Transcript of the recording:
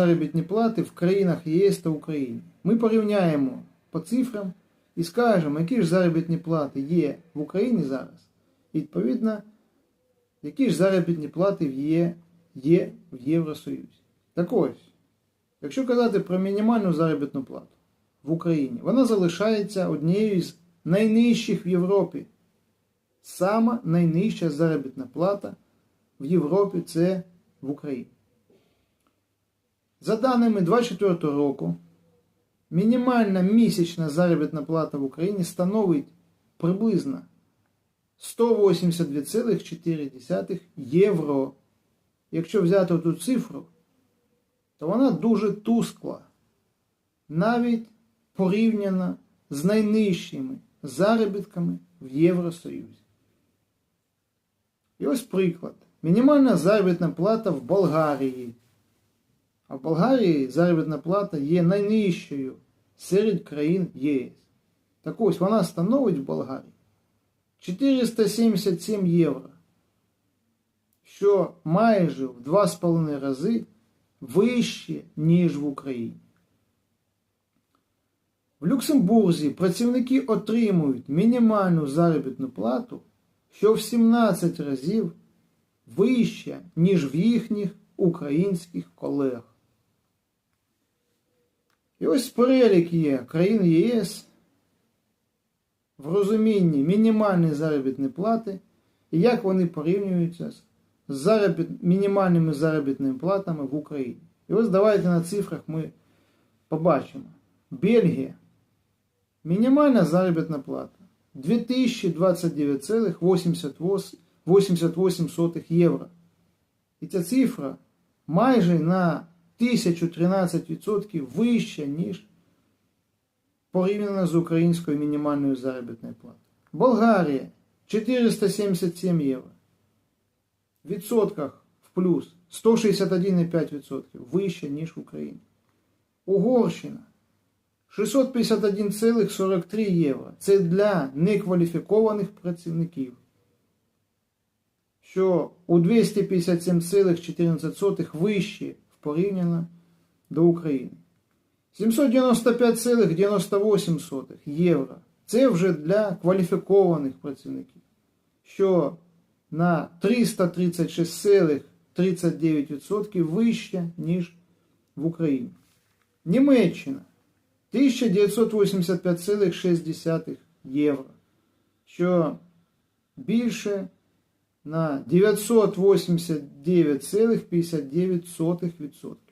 заробітні плати в країнах ЄС та Україні. Ми порівняємо по цифрам і скажемо, які ж заробітні плати є в Україні зараз. І відповідно, які ж заробітні плати є, є в Євросоюзі. Так ось, якщо казати про мінімальну заробітну плату в Україні, вона залишається однією з найнижчих в Європі. Сама найнижча заробітна плата в Європі це в Україні. За даними 2024 року, мінімальна місячна заробітна плата в Україні становить приблизно 182,4 євро. Якщо взяти ту цифру, то вона дуже тускла, навіть порівняно з найнижчими заробітками в Євросоюзі. І ось приклад. Мінімальна заробітна плата в Болгарії. А в Болгарії заробітна плата є найнижчою серед країн ЄС. Так ось вона становить в Болгарії 477 євро, що майже в 2,5 рази вище, ніж в Україні. В Люксембурзі працівники отримують мінімальну заробітну плату, що в 17 разів вища, ніж в їхніх українських колег. І ось перелік є країн ЄС в розумінні мінімальної заробітної плати і як вони порівнюються з заробіт... мінімальними заробітними платами в Україні. І ось давайте на цифрах ми побачимо. Бельгія. Мінімальна заробітна плата 2029,88 євро. І ця цифра майже на 1013% вища, ніж порівняно з українською мінімальною заробітною платою. Болгарія 477 євро. В відсотках в плюс 161,5% вища, ніж в Україні. Угорщина 651,43 євро. Це для некваліфікованих працівників. Що у 257,14 вище порівняно до України. 795,98 євро. Це вже для кваліфікованих працівників. Що на 336,39% вище, ніж в Україні. Німеччина 1985,6 євро, що більше на 989,59%.